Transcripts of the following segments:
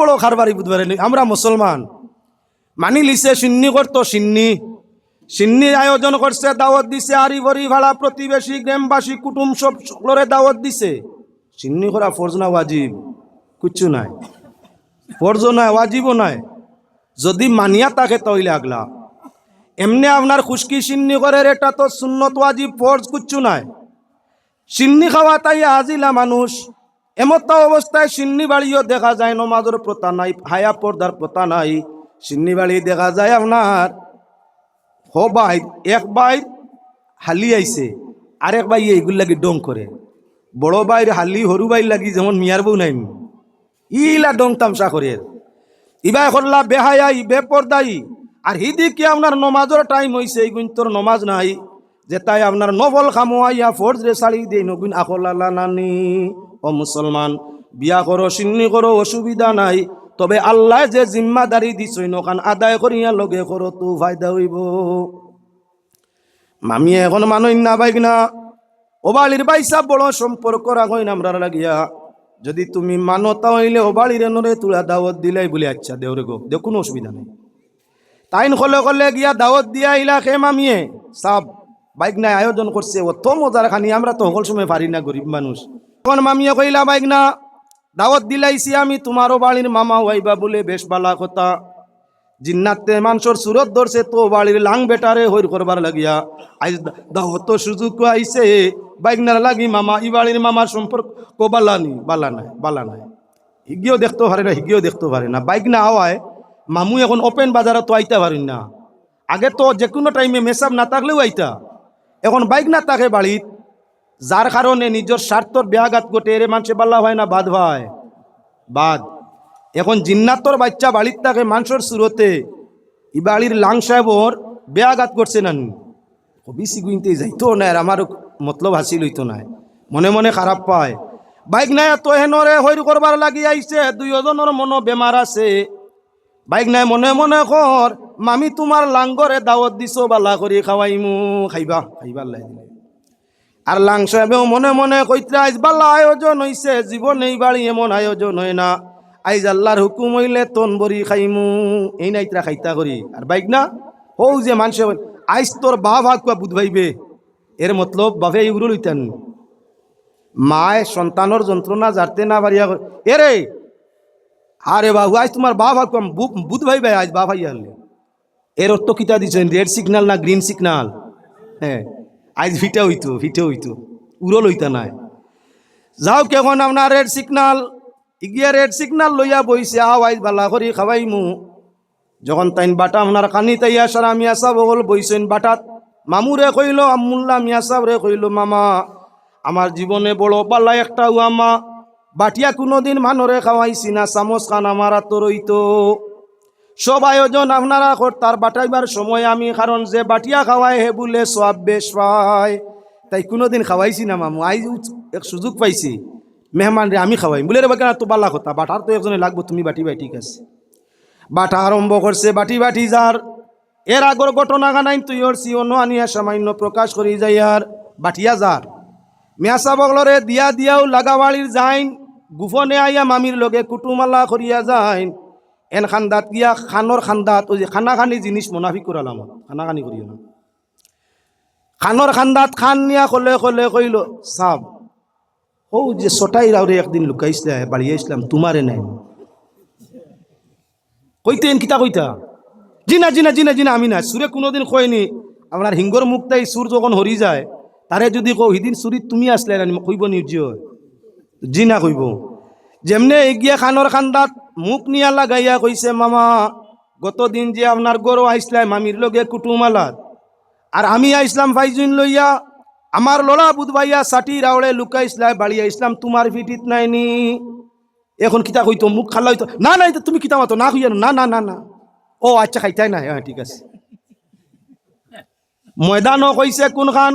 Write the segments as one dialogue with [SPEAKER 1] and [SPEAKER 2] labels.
[SPEAKER 1] বড় খারবারি বুধবারে আমরা মুসলমান। মানি লিছে সিন্নি করতো সিন্নি। সিন্নি আয়োজন করছে, দাওয়াত দিছে আরি ভরি ভাড়া, প্রতিবেশী, গ্রামবাসী, কুটুম সব সকলরে দাওয়াত দিছে। সিন্নি করা ফরজ না ওয়াজিব? কিচ্ছু নাই। ফরজ নাই ওয়াজিবও নাই। যদি মানিয়া তাকে তৈলে আগলা। এমনি আপনার খুশকি সিন্নি করে এটা তো সুন্নত, ওয়াজিব, ফরজ, কিচ্ছু নাই। সিন্নি খাওয়া তাই আজিলা মানুষ। এমত অবস্থায় সিন্নি বাড়িও দেখা যায়, নমাজের প্রতা নাই, হায়া পর্দার প্রতা নাই। সিন্নি বাড়ি দেখা যায় আপনার, হ বাইর এক বাইর হালি আইছে, আরেক বাই এইগুলো লাগি ডং করে। বড় বাইর হালি, সরু বাই লাগি যেমন মিয়ার বউ নাই। ইলা ডং তামসা করে। ইবা করলা বেহায়াই, বেপরদাই। আর হিদিকে আপনার নমাজের টাইম হইছে, এই তোর নমাজ নাই যে তাই আপনার নবল খামোয়াইয়া ফোর্স রে শাড়ি দেই নগুন আখলালা নানি। ও মুসলমান, বিয়া করো, সিন্নি করো, অসুবিধা নাই। তবে আল্লাহ যে জিম্মাদারি দিছই নখান আদায় করিয়া লগে করো তো ফায়দা হইব। মামি এখন মানুষ না বাইক না ওবালির বাইসা বড় সম্পর্ক রাখই নামরার লাগিয়া। যদি তুমি মানো তাহলে ওবালির নরে তুলা দাওয়াত দিলাই বলে আচ্ছা দেওরে গো দেখ কোনো অসুবিধা নেই। তাইন কলে কলে গিয়া দাওয়াত দিয়া ইলা খে মামিয়ে? সাব, বাইক নাই আয়োজন করছে, অত মজার খানি, আমরা তো সকল সময় পারি না, গরিব মানুষ। তখন মামিয়ে কইলা বাইক না দাওয়াত দিলাইছি আমি, তোমারও বাড়ির মামা হইবা বলে বেশ বালা কথা। জিন্নাতে মানুষের সুরত ধরছে, তো বাড়ির লাং বেটারে হইর করবার লাগিয়া। আইজ দাওয়াত সুযোগ আইছে বাইক না লাগি মামা, ই বাড়ির মামার সম্পর্ক বালা নি, বালা নাই বালা নাই। হিগিও দেখতে পারে না, হিগিও দেখতে পারে না। বাইক না হওয়ায় মামু এখন ওপেন বাজারে তো আইতে পারেন না। আগে তো যে কোনো টাইমে মেসাব না থাকলেও আইতা। এখন বাইক না থাকে বাড়িত যার কারণে নিজের স্বার্থর ব্যাঘাত ঘটে, এরে মানুষে বাল্লা হয় না, বাদ ভাই। বাদ। এখন জিন্নাতর বাচ্চা বাড়ির থাকে মানুষের সুরতে ই বাড়ির লাং সাহেবর ব্যাঘাত করছে না বেশি গুইনতে যাইতো না, আর আমার মতলব হাসিল হইতো না। মনে মনে খারাপ পায়। বাইক নাই তো হেনরে হইর করবার লাগি আইছে দুইজনের মনো বেমার আছে। বাইক নাই, মনে মনে কর, মামি, তোমার লাঙ্গরে দাওয়াত দিছো, বালা করি খাওয়াইমু, খাইবা, খাইবার লাগে আর লাং সাহেবেও মনে মনে কইতে, আইজ বাল্লা আয়োজন হইছে, জীবন এই বাড়ি এমন আয়োজন হয় না। আইজ আল্লাহর হুকুম হইলে তন বরি খাইমু, এই নাইতরা খাইতা করি। আর বাইক না? হৌ যে মানুষে আইজ তোর বা ভাগ কুয়া বুধ ভাইবে এর মতলব, বাপে ইউরো লইতেন মায় সন্তানর যন্ত্রণা জারতে না বাড়িয়া এরে আরে বাবু আজ তোমার বা ভাগ কম বুধ ভাই আজ বা আনলে। এর অর্থ কিতা দিচ্ছেন রেড সিগনাল না গ্রিন সিগনাল? হ্যাঁ। আজ ভিটা হইতো, ভিটে হইতো। উড়ো লইতা নাই। যাও কেখন আপনার রেড সিগনাল ইগিয়া রেড সিগনাল লইয়া বইছে, আও আইজ বালা করি খাওয়াইমু। যখন তাইন বাটা আপনার কানি তাইয়া সারা মিয়া সাহ বগল বইছেন বাটাত। মামুরে কইল আমুল্লা মিয়া সাহ রে কইল, মামা, আমার জীবনে বড় পাল্লা একটা উয়ামা। বাটিয়া কোনোদিন মানরে খাওয়াইছি না, চামচ খান আমার তো রইতো সব আয়োজন আপনারা তার বাটাইবার সময় আমি, কারণ যে বাটিয়া খাওয়াই হে বলে সব বেশ পায়। তাই কোনোদিন খাওয়াইছি না মামু, আই এক সুযোগ পাইছি। মেহমান রে আমি খাওয়াই বলে রে বাকেনা তো বালা কথা বাটার তো একজনে লাগবো, তুমি বাটি বাই, ঠিক আছে। বাটা আরম্ভ করছে বাটি বাটি যার। এর আগর ঘটনা গানাইন তুই ওর সিওনো আনিয়া সামান্য প্রকাশ করি যাই আর বাটিয়া যার। মেয়াসা বগলরে দিয়া দিয়াও লাগাবাড়ির যাইন, গুফনে আইয়া মামির লগে কুটুমালা করিয়া যাইন। এন খান্দাত গিয়া খানোর খান্দাত, ওই যে খানা খানি জিনিস মুনাফি করালাম খানা খানি করিও না। খানোর খান্দাত খান নিয়া কলে কলে কইল সাব ও যে সটাই রাউরে একদিন লুকাইছিলে বাড়িয়ে ইসলাম তোমারে নাই। কইতেন কিতা কইতা? জিনা জিনা জিনা জিনা, আমি না সুরে কোনোদিন কয়নি আপনার হিঙ্গর মুক্তাই সুর যখন হরি যায় তারে যদি কও, সিদিন চুরিত তুমি আসলে না কইব নির্জয় জি না কইব। যেমনে এগিয়া খানৰ খান্দাত, মুখ নিয়া লাগাইয়া কইছে, মামা, গত দিন যে আপনার গরু আইসলাই, মামির লগে কুটুমালাত আর আমি আইসলাম ফাইজুন লইয়া, আমার লড়া বুধবাইয়া সাটি রাওড়ে লুকাইসলাই, বাড়িয়া ইসলাম তোমার ভিটিত নাইনি। এখন কিতা কইতো, মুখ খাল্লা হইতো, না না তুমি কিতা মাতো, না কইয়া না না না না ও আচ্ছা খাইতাই না হ্যাঁ ঠিক আছে। ময়দানও কইছে কোনখান,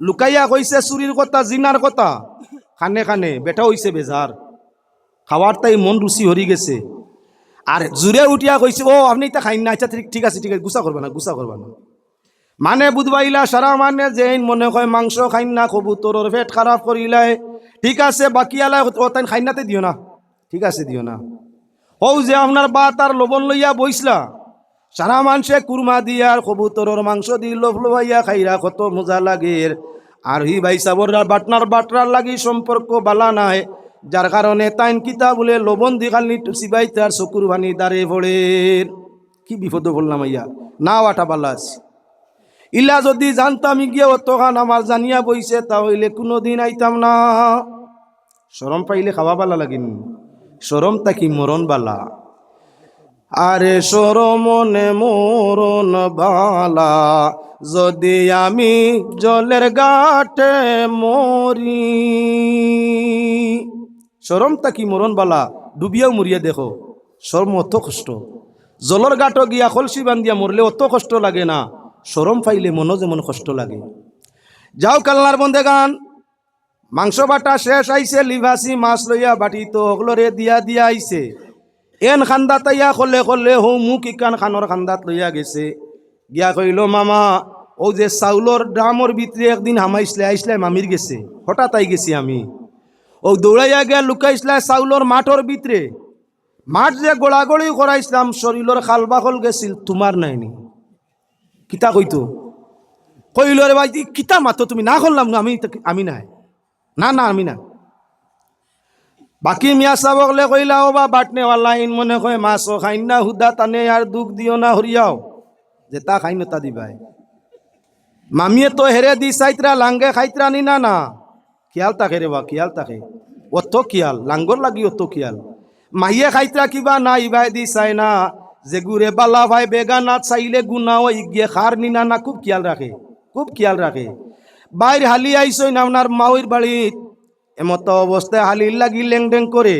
[SPEAKER 1] লুকাইয়া কইছে চুরির কথা, জিনার কথা। খানে খানে, বেটা হইছে বেজার। খাওয়ার তাই মন রুচি হরি গেছে। আর জুড়ে উঠিয়া কইছে ও আপনি এটা খাইন না আচ্ছা ঠিক ঠিক আছে ঠিক আছে, গুছা করবা না, গুছা করবা না। মানে বুধবাইলা সারা মানে যে মনে হয় মাংস খাইন না কবুতরের পেট খারাপ করিলাই ঠিক আছে, বাকি আলাই তাই খাইনাতে দিও না। ঠিক আছে, দিও না। ও যে আপনার বা তার লবণ লইয়া বইসলা সারা মানুষে কুরমা দিয়া আর কবুতরের মাংস দি লোভ লোভাইয়া খাইরা কত মজা লাগে আর হি ভাই সাবর বাটনার বাটরার লাগি সম্পর্ক বালা নাই। যার কারণে তাইন কিতা বলে লবণ দি খালি সিবাই তার চকুর ভানি দাঁড়ে পড়ে কি বিপদ বললাম ইয়া না ওয়াটা বালা আছে ইলা যদি জানতাম গিয়ে অতখান আমার জানিয়া বইছে তাহলে কোনোদিন আইতাম না। সরম পাইলে খাওয়া বালা লাগিন সরম তাকি মরণ বালা। আরে সরমনে মরণ বালা, যদি আমি জলের গাটে মরি। সরম তাকি মরণ বালা, ডুবিয়াও মরিয়া দেখো। শরম অত কষ্ট। জলর গাটো গিয়া কলসি বান্ধিয়া মরলে অত কষ্ট লাগে না। সরম পাইলে মনও যেমন কষ্ট লাগে। যাও কালনার বন্ধে গান। মাংস বাটা শেষ আইছে লিভাসি মাছ লইয়া বাটি তো হগলরে দিয়া দিয়া আইছে এন খান্দা তাইয়া কলে কলে হৌ মুখ ইকান খানৰ খান্দাত লইয়া গেছে। গিয়া কইল, মামা ও যে চাউলর ড্রামর ভিতরে একদিন হামাইছিলে আইসলে মামির গেছে। হঠাৎ আই গেছি আমি। ও দৌড়াইয়া গিয়া লুকাইছিলে চাউলর মাঠর ভিতরে মাঠ যে গোড়াগড়ি করাইছিলাম শরীরের খাল বাকল গেছিল তোমার নাইনি কিতা কইতো? কইল রে ভাই কিতা মাতো, তুমি না করলাম আমি আমি নাই। না না, আমি না বাকি মিয়া সাবকলে কইলা ও বা বাটনেওয়ালা ইন মনে কয়, মাছ খাইন না হুদা টানে আর দুখ দিও না হরিয়াও যে তা খাইন তা দিবাই। মামিয়ে তো হেরে দি চাইতরা লাঙ্গে খাইতরা নি, না না। খিয়াল তাকে রে বা খিয়াল তাকে। অত খিয়াল লাঙ্গর লাগি অত খিয়াল মাইয়ে খাইতরা কিবা না ইবাই দি চাই না। যে গুরে বালা ভাই বেগানাত চাইলে গুনা ও ইগিয়ে খার নিনা না খুব খেয়াল রাখে খুব খেয়াল রাখে বাইর হালি আইসই না আপনার মাউর বাড়িত এমত অবস্থায় হালির লাগি লেংডেং করে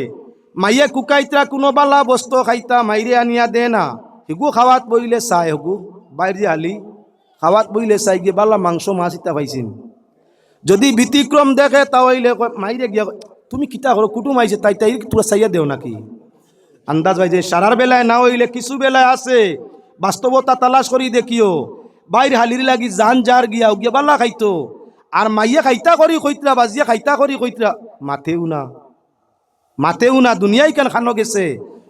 [SPEAKER 1] মাইয়ে কুকাইতরা কোনো বালা বস্তু খাইতা মাইরে আনিয়া দে না। হিগু খাওয়াত বইলে চাই হগু বাইর হালি খাওয়াত বইলে চাই গিয়ে বালা মাংস মাছ ইতা পাইছিন যদি ব্যতিক্রম দেখে তাহলে মাইরে গিয়া তুমি কিতা করো? কুটুম আইছে, তাই তাই তোরা চাইয়া দেও নাকি? আন্দাজ ভাই যে সারার বেলায় না হইলে কিছু বেলায় আছে। বাস্তবতা তালাশ করি দেখিও। বাইর হালির লাগি জান যার গিয়া গিয়া বাল্লা খাইতো। আর মাইয়া খাইতা করি কইতরা, বাজিয়া খাইতা করি কইতরা, মাথেও না। মাথেও না, দুনিয়াই কেন খানো গেছে?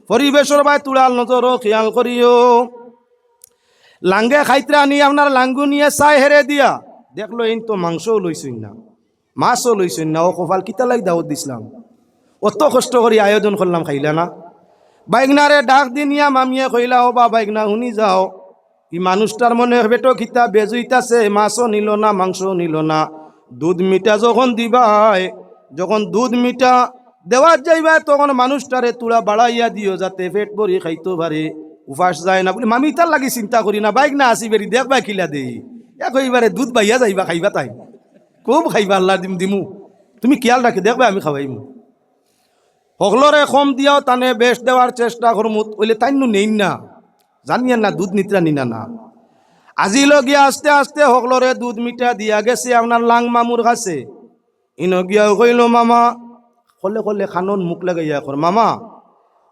[SPEAKER 1] পরিবেশর বাই তুলাল নজর খেয়াল করিও। লাঙ্গে খাইতরা নি, আপনার লাঙ্গু নিয়ে চাই হেরে দিয়া। দেখল এই তো মাংসও লইছই না, মাছও লইছই না ও কপাল কিতা লাগি দাওয়াত দিছিলাম। অত কষ্ট করি আয়োজন করলাম, খাইলা না। বাইগনারে ডাক দিনিয়া মামিয়ে কইলা, ও বা বাইগনা শুনি যাও। ই মানুষটার মনে বেটো খিতা বেজুইতাছে, মাছও নিল না, মাংসও নিল না। দুধ মিঠা যখন দিবাই, যখন দুধ মিঠা দেওয়ার যাইবা তখন মানুষটারে তুলা বাড়াইয়া দিও, যাতে পেট ভরি খাইতো পারে। উপাস যায় না বলে, মামি তার লাগি চিন্তা করি না বাইক না আসি বেরি দেখবা কিলা দেই। এক এইবারে দুধ বাইয়া যাইবা, খাইবা তাই? খুব খাইবা, আল্লাহ দিম দিমু। তুমি খেয়াল রাখি দেখবা, আমি খাওয়াইমু সকলরে কম দিয়াও তানে বেশ দেওয়ার চেষ্টা করমু ওইলে তাই নেই না। জানিয়েন না দুধ নিতরা নিনা না। আজি লগিয়া আস্তে আস্তে সকলরে দুধ মিঠা দিয়া গেছে আপনার লাং মামুর কাছে। ইনো গিয়া কইল, মামা কলে কলে খানন মুখ লাগাইয়া কর মামা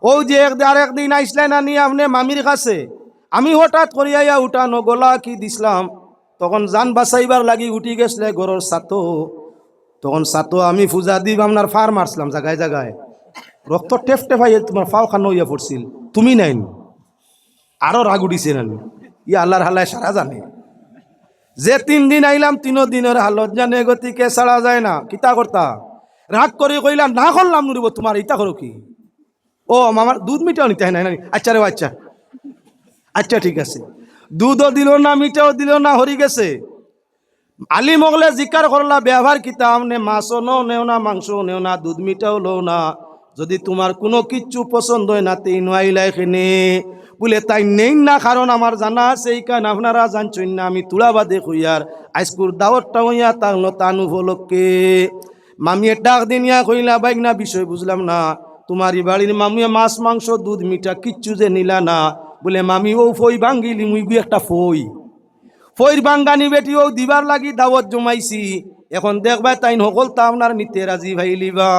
[SPEAKER 1] ও যে এক আর একদিন আইসলাই না নিয়ে আপনি মামির কাছে। আমি হঠাৎ করিয়া উঠানো গলা কি দিছিলাম? তখন যান বাঁচাইবার লাগি উঠি গেছিলে গরর সাতো তখন সাতো আমি পূজা দিব আপনার ফার মারছিলাম জায়গায় জায়গায় রক্ত টেপ টেপাই তোমার ফাও খানো ইয়া পড়ছিল। তুমি নাইন আরও রাগ উঠিছে নানি। ই আল্লাহর হালায় সারা জানে। যে তিন দিন আইলাম, তিন দিনের হালত জানে গতিকে সারা যায় না, কিতা করতা? রাগ করে কইলাম, না করলাম নুরিব, তোমার ইতা করো কি? ও আমার দুধ মিটাও নিতে হয় না আচ্ছা রে আচ্ছা আচ্ছা ঠিক আছে। দুধও দিল না মিঠাও দিল না হরি গেছে। আলি মগলে জিকার করলা ব্যবহার কিতা নে মাছও নও, নেও না মাংস নেও না, দুধ মিঠাও লও না। যদি তোমার কোনো কিচ্ছু পছন্দ হয় না, তেই নোয়াইলা এখানে বলে, তাই নেই না কারণ আমার জানা আছে, এই কারণ আপনারা জানছেন না, আমি তুলাবাদে কইয়ার আইসকুর দাওয়াতটা হইয়া তাহলে তান উপলক্ষে। মামিয়ে ডাক দিনিয়া কইলা, বাইক না, বিষয় বুঝলাম না। তোমার বাড়ির মামিয়ে মাছ, মাংস, দুধ, মিঠা, কিচ্ছু যে নিলা না বলে, মামি, ও ফই ভাঙ্গিলি মুই গু একটা ফই। ফইর বাঙ্গানি বেটি, ও দিবার লাগি দাওয়াত জমাইছি। এখন দেখবা তাই সকল তা আপনার নিতে রাজি ভাইলিবা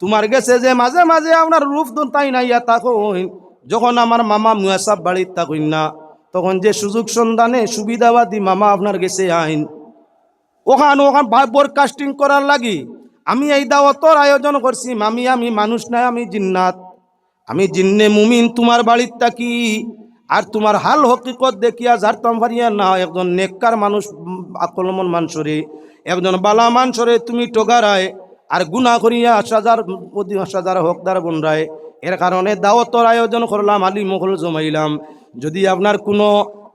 [SPEAKER 1] তোমার গেছে যে মাঝে মাঝে আপনার রূপ দন তাই না ইয়া তাকইন যখন আমার মামা মুয়াসাব বাড়ির তাকইন না, তখন যে সুযোগ সন্ধানে সুবিধাবাদী মামা আপনার গেছে আইন। ওখান ওখান ব্রডকাস্টিং করার লাগি। আমি এই দাওয়াতর আয়োজন করছি। মামি, আমি মানুষ নাই, আমি জিন্নাত। আমি জিন্নে মুমিন তোমার বাড়ির থাকি আর তোমার হাল হকিকত দেখিয়া ঝাড়তাম পারিয়া না একজন নেককার মানুষ উম, আক্রমণ মানুষরে একজন বালা মানুষরে তুমি টোগারায় আর গুণা করিয়া সাজার সাজার হকদার বনরায়। এর কারণে দাওয়াতর আয়োজন করলাম আলী মহল জমাইলাম। যদি আপনার কোনো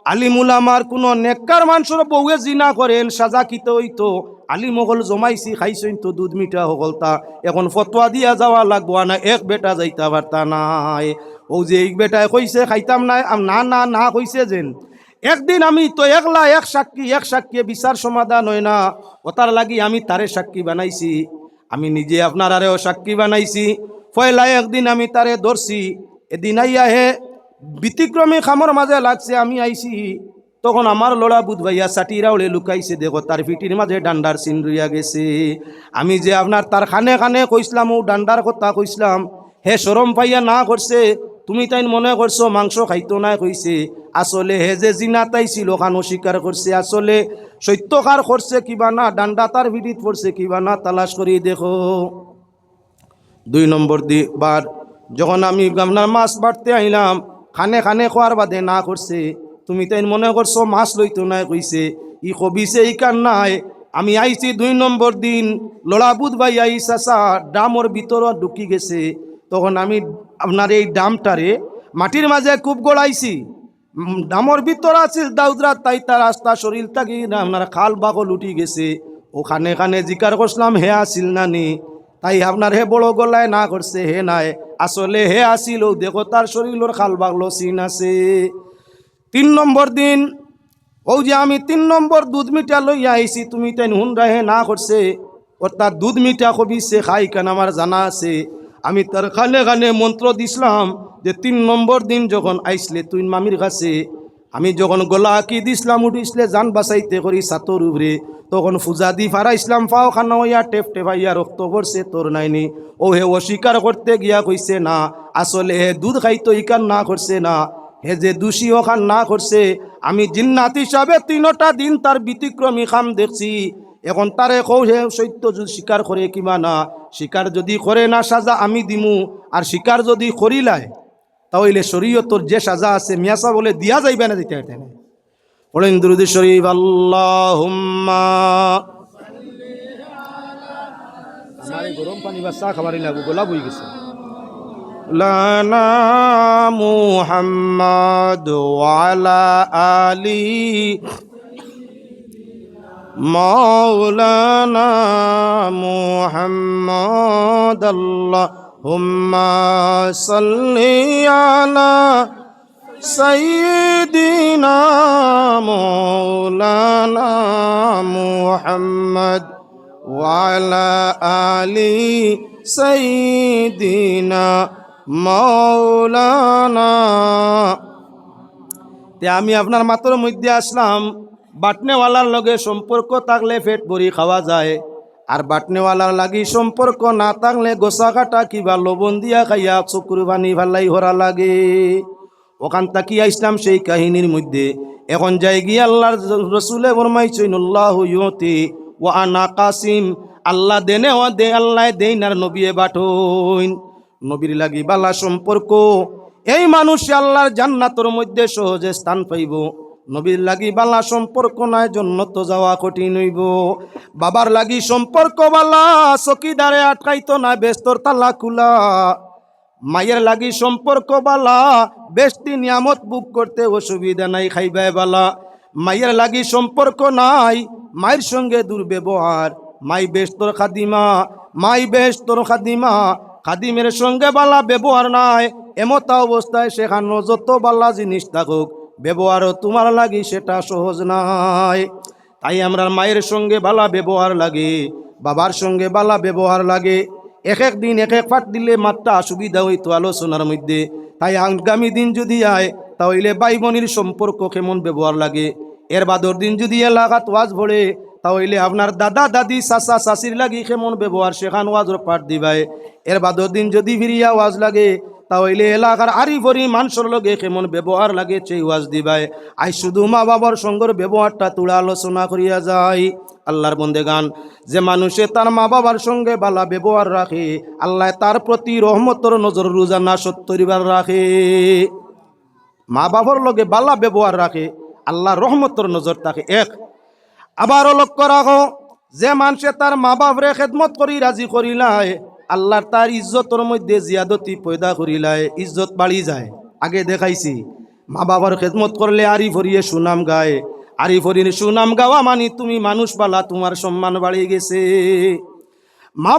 [SPEAKER 1] আলিমুল আমার কোনো নেককার মানুষের বউয়ে জিনা করেন সাজা কিতে হইতো আলি মহল জমাইছি, খাইছইন তো দুধ মিঠা হকলতা এখন ফতোয়া দিয়া যাওয়া লাগবো না এক বেটা যাইতা পারতা নাই। ও যে এক বেটায় কইছে, খাইতাম নাই না না না কইছে যেন। একদিন আমি তো একলা এক সাক্ষী এক সাক্ষী বিচার সমাধান হয় না। ওতার লাগি আমি তারে সাক্ষী বানাইছি। আমি নিজে আপনার আরেও সাক্ষী বানাইছি। পয়লা একদিন আমি তারে ধরছি এদিন আইয়া হে ব্যতিক্রমী খামর মাঝে লাগছে, আমি আইছি। তখন আমার লড়া বুধ ভাইয়া সাটিরা ওলে লুকাইছে, দেখো তার পিটির মাঝে ডান্ডার চিন রইয়া গেছে। আমি যে আপনার তার খানে খানে কইসলাম, ও ডান্ডার কথা কইসলাম, হে সরম পাইয়া না করছে, তুমি তাই মনে করছ মাংস খাইতো না কইছে। আসলে হে যে জিনা তাইছিল খান অস্বীকার করছে। আসলে সত্যকার করছে কিবা না, ডান্ডা তার ভিডিত পড়ছে কিবা না, তালাশ করি দেখো। দুই নম্বর দি বার, যখন আমি আপনার মাছ বাড়তে আইলাম, খানে খানে খোয়ার বাদে না করছে। তুমি তাই মনে করছ, মাছ লইতো নাই কইছে। ই কবিছে, ই কান নাই। আমি আইছি দুই নম্বর দিন লড়াবুদ ভাই আই চাচা ডামর ভিতৰত ঢুকি গেছে। তখন আমি আপনার এই ডামটারে মাটির মাঝে খুব গড়াইছি। ডামর ভিতর আছে দাউদরা তাই তার রাস্তা শরীর থাকি আপনার খাল বাগল উঠি গেছে। ওখানে খানে জিকার করছিলাম, হে আসিল নানি তাই আপনার হে বড় গলায় না করছে, হে নাই। আসলে হে আসিল দেখো তার শরীরের খাল বাগলো সিন আছে। তিন নম্বর দিন। ও যে আমি তিন নম্বর দুধ মিঠা লইয়া আইছি তুমি তাই হুনরা হে না করছে অর্থাৎ দুধ মিঠা কবি সে খাই কেন আমার জানা আছে। আমি তার খানে খানে মন্ত্র দিছিলাম যে তিন নম্বর দিন যখন আইসলে তুই মামির কাছে। আমি যখন গলা আঁকি দিছিলাম উঠিসলে জান বাসাইতে করি সাতর উপরে তখন ফুজা দি ফারা ইসলাম ফাও খানা হইয়া টেপ টেপাইয়া রক্ত করছে তোর নাইনি। ও হে অস্বীকার করতে গিয়া কইছে না আসলে হে দুধ খাইতো ইকান না করছে না। হে যে দোষী ওখান না করছে আমি জিন্নাত হিসাবে তিনটা দিন তার ব্যতিক্রমী খাম দেখছি। এখন তারে কৌ হে সত্য যদি স্বীকার করে কিবা না? স্বীকার যদি করে না সাজা আমি দিমু, আর স্বীকার যদি করিলায় তাহলে শরীয়তর যে সাজা আছে মিয়াসা বলে দিয়া যাইবে না দিতে এটা দুরুদ শরীফ আল্লাহ আমার এই গরম পানি বা চা খাবারই লাগবো গোলা বই গেছে। مولانا محمد وعلى آله مولانا محمد. اللهم صل على سيدنا مولانا محمد وعلى آل سيدنا মৌলানা। তে আমি আপনার মাত্র মধ্যে আসলাম, বাটনেওয়ালার লগে সম্পর্ক থাকলে ফেট ভরি খাওয়া যায়, আর বাটনেওয়ালার লাগি সম্পর্ক না থাকলে গোসা কাটা কিবা লবণ দিয়া খাইয়া চকুর বানি ভালাই হরা লাগে। ওখান থাকি আসলাম সেই কাহিনীর মধ্যে, এখন যাই গিয়ে আল্লাহর রসুলে বরমাইচইনুল্লাহতি ও আনা কাসিম, আল্লাহ দেনে ও দে, আল্লাহ দেইনার নবিয়ে বাটইন। নবীর লাগি বালা সম্পর্ক। এই মানুষ আল্লাহর জান্নাতর মধ্যে সহজে স্থান পাইব। নবীর লাগি বালা সম্পর্ক নাই জন্য তো যাওয়া কঠিন হইব। বাবার লাগি সম্পর্ক বালা চকিদারে আটকাইতো না, ব্যস্তর তালা খোলা। মায়ের লাগি সম্পর্ক বালা বেশটি নিয়ামত বুক করতে অসুবিধা নাই খাইবাই বালা। মায়ের লাগি সম্পর্ক নাই, মায়ের সঙ্গে দুর্ব্যবহার। মাই বেস্তর খাদিমা, মাই বেস্তর খাদিমা খাদিমের সঙ্গে বালা ব্যবহার নাই, এমতা অবস্থায় সেখানে যত বালা জিনিস থাকুক ব্যবহারও তোমার লাগি সেটা সহজ নাই। তাই আমরা মায়ের সঙ্গে বালা ব্যবহার লাগে, বাবার সঙ্গে বালা ব্যবহার লাগে। এক এক দিন এক এক ফাট দিলে মাত্রা অসুবিধা হইতো আলোচনার মধ্যে। তাই আগামী দিন যদি আয়, তাহলে ভাই বোনের সম্পর্ক কেমন ব্যবহার লাগে? এর বাদর দিন যদি এলাকাত ওয়াজ ভরে তাহলে আপনার দাদা, দাদি, চাচা, চাচির লাগি কেমন ব্যবহার সেখান ওয়াজর পাঠ দিবাই এর বাদর দিন যদি ফিরিয়া ওয়াজ লাগে তাহলে এলাকার আরি ভরি মানুষের লগে কেমন ব্যবহার লাগে সেই ওয়াজ দিবাই আই শুধু মা বাবার সঙ্গর ব্যবহারটা তুলা আলোচনা করিয়া যায়। আল্লাহর বন্দে গান যে মানুষে তার মা বাবার সঙ্গে বালা ব্যবহার রাখে, আল্লাহ তার প্রতি রহমতর নজর রোজানা সত্তরিবার রাখে। মা বাবার লগে বালা ব্যবহার রাখে আল্লাহ রহমতর নজর তাকে এক। আবারও লক্ষ্য রাখো, যে মানুষে তার মা বাপরে খেদমত করি, রাজি করিলায় আল্লাহর তার ইজ্জতর মধ্যে জিয়াদতি পয়দা করিলায় ইজ্জত বাড়ি যায়। আগে দেখাইছি মা বাবার খেদমত করলে আরি ফরিয়ে সুনাম গায় আরি ফরিয়ে সুনাম গাওয়া মানি তুমি মানুষ পালা তোমার সম্মান বাড়িয়ে গেছে। মা